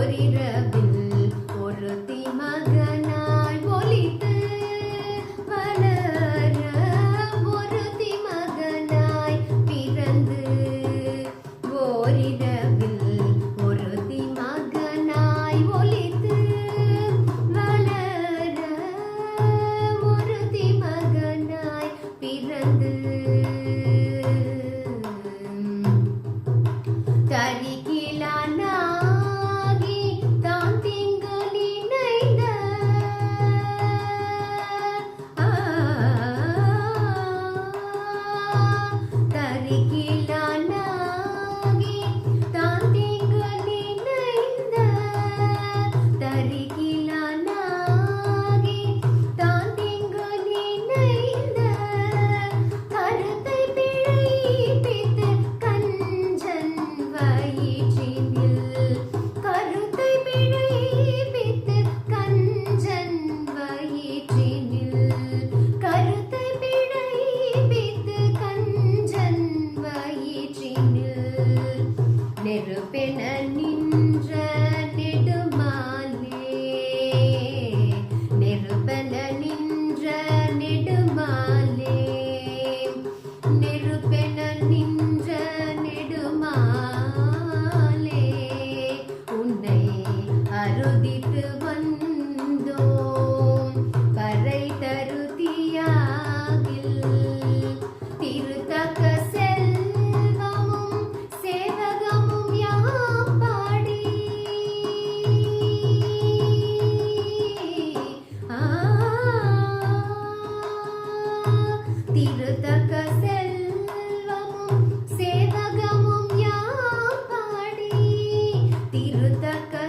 ஓரிரவில் ஒரு திமகனாய் ஒலித்து வளர ஒரு திமகனாய் பிறந்து ஓரிரவில் ನೆರುಪೆನ ನಿನ್ನ இருதக்க